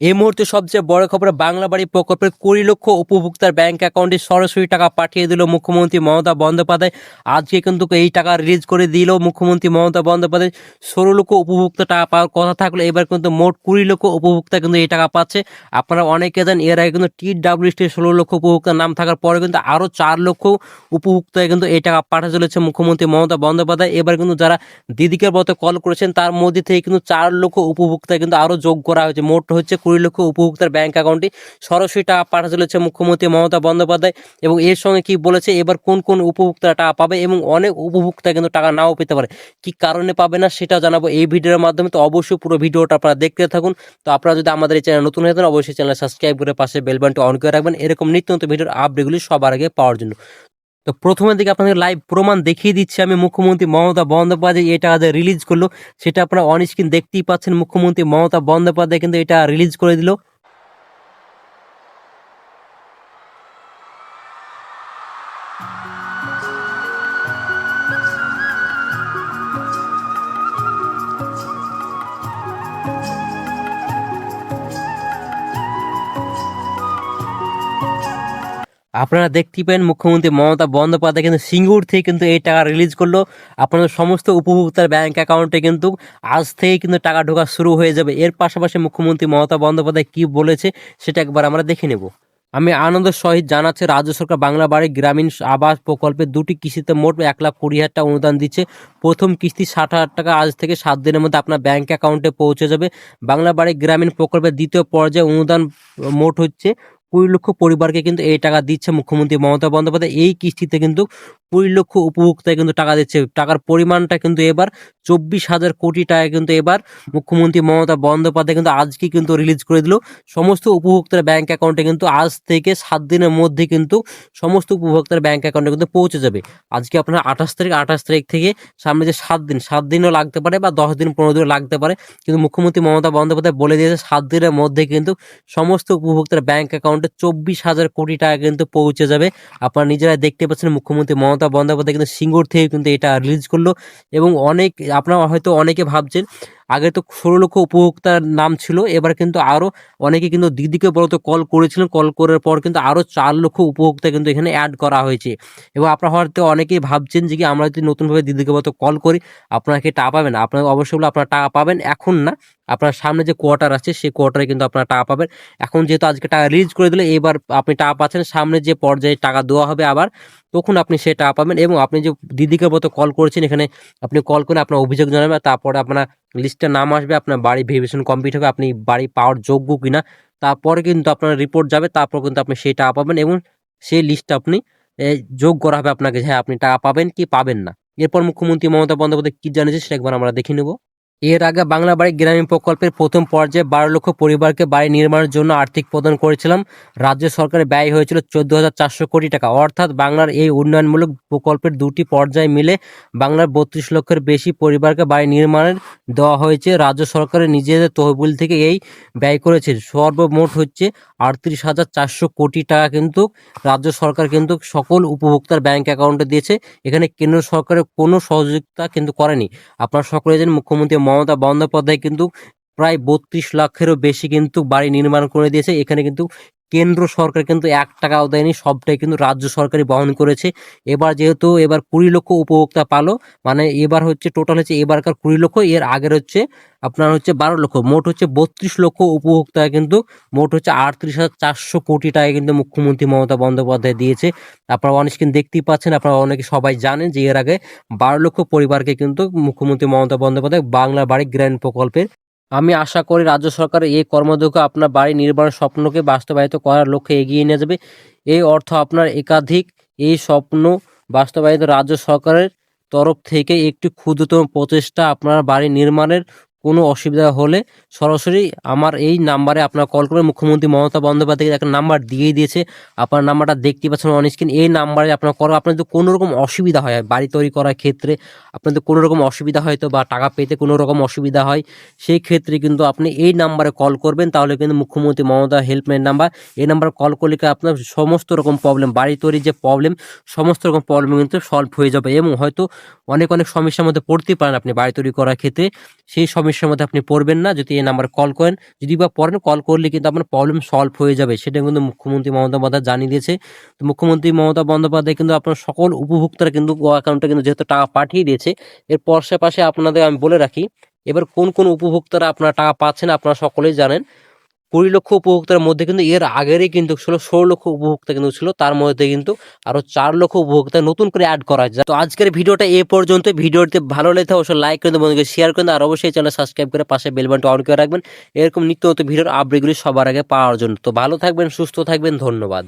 এই মুহূর্তে সবচেয়ে বড় খবর বাংলা বাড়ি প্রকল্পের কুড়ি লক্ষ উপভোক্তার ব্যাংক অ্যাকাউন্টে সরাসরি টাকা পাঠিয়ে দিল মুখ্যমন্ত্রী মমতা বন্দ্যোপাধ্যায়। আজকে কিন্তু এই টাকা রিলিজ করে দিল মুখ্যমন্ত্রী মমতা বন্দ্যোপাধ্যায়। ষোলো লক্ষ উপভোক্তা টাকা পাওয়ার কথা থাকলে, এবার কিন্তু মোট কুড়ি লক্ষ উপভোক্তা কিন্তু এই টাকা পাচ্ছে। আপনারা অনেকে জানেন, এর আগে কিন্তু টি ষোলো লক্ষ উপভোক্তার নাম থাকার পরে কিন্তু আরও চার লক্ষ উপভোক্তায় কিন্তু এই টাকা পাঠা চলেছে মুখ্যমন্ত্রী মমতা বন্দ্যোপাধ্যায়। এবার কিন্তু যারা দিদিকে বলতে কল করেছেন, তার মধ্যে থেকে কিন্তু চার লক্ষ উপভোক্তা কিন্তু আরও যোগ করা হয়েছে। মোট হচ্ছে কুড়ি লক্ষ উপভোক্তার ব্যাংক অ্যাকাউন্টে সরাসরি টাকা পাঠাতে চলেছে মুখ্যমন্ত্রী মমতা বন্দ্যোপাধ্যায় এবং এর সঙ্গে কি বলেছে, এবার কোন কোন উপভোক্তারা টাকা পাবে এবং অনেক উপভোক্তা কিন্তু টাকা নাও পেতে পারে, কি কারণে পাবে না সেটা জানাব এই ভিডিওর মাধ্যমে। তো অবশ্যই পুরো ভিডিওটা আপনারা দেখতে থাকুন। তো আপনারা যদি আমাদের এই চ্যানেল নতুন হয়ে থাকেন, অবশ্যই চ্যানেল সাবস্ক্রাইব করে পাশে বেল বাটনটি অন করে রাখবেন। এরকম নিত্য নতুন ভিডিওর আপডেটগুলি সবার আগে পাওয়ার জন্য। তো প্রথমের দিকে আপনাদের লাইভ প্রমাণ দেখিয়ে দিচ্ছি আমি মুখ্যমন্ত্রী মমতা বন্দ্যোপাধ্যায়, এটা আজ রিলিজ করল। সেটা আপনারা অন দেখতেই পাচ্ছেন, মুখ্যমন্ত্রী মমতা বন্দ্যোপাধ্যায় কিন্তু এটা রিলিজ করে দিল। আপনারা দেখতেই পেন মুখ্যমন্ত্রী মমতা বন্দ্যোপাধ্যায় কিন্তু সিঙ্গুর থেকে কিন্তু এই টাকা রিলিজ করল। আপনাদের সমস্ত উপভোক্তার ব্যাংক অ্যাকাউন্টে কিন্তু আজ থেকে কিন্তু টাকা ঢোকা শুরু হয়ে যাবে। এর পাশাপাশি মুখ্যমন্ত্রী মমতা বন্দ্যোপাধ্যায় কি বলেছে সেটা একবার আমরা দেখে নেব। আমি আনন্দের সহিত জানাচ্ছি, রাজ্য সরকার বাংলা বাড়ি গ্রামীণ আবাস প্রকল্পে দুটি কিস্তিতে মোট এক লাখ কুড়ি হাজার টাকা অনুদান দিচ্ছে। প্রথম কিস্তি ষাট হাজার টাকা আজ থেকে সাত দিনের মধ্যে আপনার ব্যাংক অ্যাকাউন্টে পৌঁছে যাবে। বাংলা বাড়ি গ্রামীণ প্রকল্পের দ্বিতীয় পর্যায়ে অনুদান মোট হচ্ছে কুড়ি লক্ষ পরিবারকে কিন্তু এই টাকা দিচ্ছে মুখ্যমন্ত্রী মমতা বন্দ্যোপাধ্যায়। এই কিস্তিতে কিন্তু কুড়ি লক্ষ উপভোক্তায় কিন্তু টাকা দিচ্ছে। টাকার পরিমাণটা কিন্তু এবার চব্বিশ হাজার কোটি টাকা কিন্তু এবার মুখ্যমন্ত্রী মমতা বন্দ্যোপাধ্যায় কিন্তু আজকে কিন্তু রিলিজ করে দিল। সমস্ত উপভোক্তার ব্যাংক অ্যাকাউন্টে কিন্তু আজ থেকে সাত দিনের মধ্যে কিন্তু সমস্ত উপভোক্তার ব্যাংক অ্যাকাউন্টে কিন্তু পৌঁছে যাবে। আজকে আপনার আঠাশ তারিখ আঠাশ তারিখ থেকে সামনে যে সাত দিন, সাত দিনও লাগতে পারে বা দশ দিন, পনেরো দিনও লাগতে পারে। কিন্তু মুখ্যমন্ত্রী মমতা বন্দ্যোপাধ্যায় বলে দিয়েছে সাত দিনের মধ্যে কিন্তু সমস্ত উপভোক্তার ব্যাংক অ্যাকাউন্টে চব্বিশ হাজার কোটি টাকা কিন্তু পৌঁছে যাবে। আপনারা নিজেরা দেখতে পাচ্ছেন মুখ্যমন্ত্রী মমতা বন্দ্যোপাধ্যায় কিন্তু সিঙ্গুর থেকে কিন্তু এটা রিলিজ করল। এবং অনেক, আপনারা হয়তো অনেকে ভাবছেন আগে তো ষোলো লক্ষ উপভোক্তার নাম ছিল, এবার কিন্তু আরও অনেকে কিন্তু দিদিকে বলতো কল করেছিলেন, কল করার পর কিন্তু আরও চার লক্ষ উপভোক্তা কিন্তু এখানে অ্যাড করা হয়েছে। এবং আপনারা হয়তো অনেকেই ভাবছেন যে কি আমরা যদি নতুনভাবে দিদিকে বলতো কল করি আপনাকে টাকা পাবেন? আপনার অবশ্যই বলে আপনারা টাকা পাবেন। এখন না, আপনার সামনে যে কোয়ার্টার আছে, সেই কোয়ার্টারে কিন্তু আপনারা টাকা পাবেন। এখন যেহেতু আজকে টাকা রিলিজ করে দিলে, এবার আপনি টাকা পাচ্ছেন, সামনে যে পর্যায়ে টাকা দেওয়া হবে আবার তখন আপনি সে টাকা পাবেন এবং আপনি যে দিদিকে মতো কল করেছেন এখানে, আপনি কল করে আপনার অভিযোগ জানাবেন তারপরে আপনার লিস্টে নাম আসবে, আপনার বাড়ি ভেরিফিকেশন কমপ্লিট হবে, আপনি বাড়ি পাওয়ার যোগ্য কিনা। তারপরে কিন্তু আপনার রিপোর্ট যাবে, তারপর কিন্তু আপনি সেই টাকা পাবেন এবং সেই লিস্ট আপনি যোগ করা হবে আপনাকে হ্যাঁ আপনি টাকা পাবেন কি পাবেন না। এরপর মুখ্যমন্ত্রী মমতা বন্দ্যোপাধ্যায় কি জানিয়েছে সেটা একবার আমরা দেখে নেব। এর আগে বাংলা বাড়ি গ্রামীণ প্রকল্পের প্রথম পর্যায়ে বারো লক্ষ পরিবারকে বাড়ি নির্মাণের জন্য আর্থিক প্রদান করেছিলাম। রাজ্য সরকারের ব্যয় হয়েছিল চোদ্দ হাজার চারশো কোটি টাকা। অর্থাৎ বাংলার এই উন্নয়নমূলক প্রকল্পের দুটি পর্যায়ে মিলে বাংলার বত্রিশ লক্ষের বেশি পরিবারকে বাড়ি নির্মাণের দেওয়া হয়েছে। রাজ্য সরকারের নিজেদের তহবিল থেকে এই ব্যয় করেছে। সর্বমোট হচ্ছে আটত্রিশ হাজার চারশো কোটি টাকা কিন্তু রাজ্য সরকার কিন্তু সকল উপভোক্তার ব্যাংক অ্যাকাউন্টে দিয়েছে। এখানে কেন্দ্র সরকারের কোনো সহযোগিতা কিন্তু করেনি। আপনারা সকলে জানেন মুখ্যমন্ত্রী মমতা বন্দ্যোপাধ্যায় কিন্তু প্রায় বত্রিশ লাখেরও বেশি কিন্তু বাড়ি নির্মাণ করে দিয়েছে। এখানে কিন্তু কেন্দ্র সরকার কিন্তু এক টাকাও দেয়নি, সবটাই কিন্তু রাজ্য সরকারই বহন করেছে। এবার যেহেতু এবার কুড়ি লক্ষ উপভোক্তা পালো মানে এবার হচ্ছে টোটাল হচ্ছে এবারকার কুড়ি লক্ষ, এর আগের হচ্ছে আপনার হচ্ছে বারো লক্ষ, মোট হচ্ছে বত্রিশ লক্ষ উপভোক্তা কিন্তু মোট হচ্ছে আটত্রিশ হাজার চারশো কোটি টাকা কিন্তু মুখ্যমন্ত্রী মমতা বন্দ্যোপাধ্যায় দিয়েছে। আপনারা অনেক কিন্তু দেখতেই পাচ্ছেন, আপনারা অনেকে সবাই জানেন যে এর আগে বারো লক্ষ পরিবারকে কিন্তু মুখ্যমন্ত্রী মমতা বন্দ্যোপাধ্যায় বাংলা বাড়ি গ্র্যান্ড প্রকল্পের আমি আশা করি রাজ্য সরকার এই কর্মদক্ষ আপনার বাড়ি নির্মাণের স্বপ্নকে বাস্তবায়িত করার লক্ষ্যে এগিয়ে নিয়ে যাবে। এই অর্থ আপনার একাধিক এই স্বপ্ন বাস্তবায়িত রাজ্য সরকারের তরফ থেকে একটি ক্ষুদ্রতম প্রচেষ্টা আপনার বাড়ি নির্মাণের কোনো অসুবিধা হলে সরাসরি আমার এই নাম্বারে আপনার কল করবেন। মুখ্যমন্ত্রী মমতা বন্দ্যোপাধ্যায় একটা নাম্বার দিয়ে দিয়েছে। আপনার নাম্বারটা দেখতে পাচ্ছেন অন স্ক্রিন এই নাম্বারে আপনার কল আপনার যদি কোনো রকম অসুবিধা হয়। বাড়ি তৈরি করার ক্ষেত্রে আপনাদের কোনো রকম অসুবিধা হয়তো বা টাকা পেতে কোনো রকম অসুবিধা হয়। সেই ক্ষেত্রে কিন্তু আপনি এই নাম্বারে কল করবেন। তাহলে কিন্তু মুখ্যমন্ত্রী মমতা হেল্পলাইন নাম্বার এই নাম্বারে কল করলে আপনার সমস্ত রকম প্রবলেম বাড়ি তৈরির যে প্রবলেম সমস্ত রকম প্রবলেম কিন্তু সলভ হয়ে যাবে। এবং হয়তো অনেক অনেক সমস্যার মধ্যে পড়তে পারেন আপনি বাড়ি তৈরি করার ক্ষেত্রে। সেই সমস্যা সমস্যার মধ্যে আপনি পড়বেন না, যদি এই নাম্বারে কল করেন। যদি বা পড়েন কল করলে কিন্তু আপনার প্রবলেম সলভ হয়ে যাবে। সেটা কিন্তু মুখ্যমন্ত্রী মমতা বন্দ্যোপাধ্যায় জানিয়ে দিয়েছে। তো মুখ্যমন্ত্রী মমতা বন্দ্যোপাধ্যায় কিন্তু আপনার সকল উপভোক্তারা কিন্তু অ্যাকাউন্টে কিন্তু যেহেতু টাকা পাঠিয়ে দিয়েছে, এর পাশে আপনাদের আমি বলে রাখি, এবার কোন কোন উপভোক্তারা আপনারা টাকা পাচ্ছেন আপনারা সকলেই জানেন। কুড়ি লক্ষ উপভোক্তার মধ্যে কিন্তু এর আগেরই কিন্তু ছিল ষোলো লক্ষ উপভোক্তা কিন্তু ছিল। তার মধ্যে কিন্তু আরও চার লক্ষ উপভোক্তা নতুন করে অ্যাড করা যায় তো আজকের ভিডিওটা এ পর্যন্ত ভিডিওতে ভালো লেগে অবশ্যই লাইক করে বন্ধুকে শেয়ার করে আর অবশ্যই চ্যানেল সাবস্ক্রাইব করে পাশে বেলবানটা অন করে রাখবেন। এরকম নিত্য নতুন ভিডিওর আপডেটগুলি সবার আগে পাওয়ার জন্য। তো ভালো থাকবেন, সুস্থ থাকবেন, ধন্যবাদ।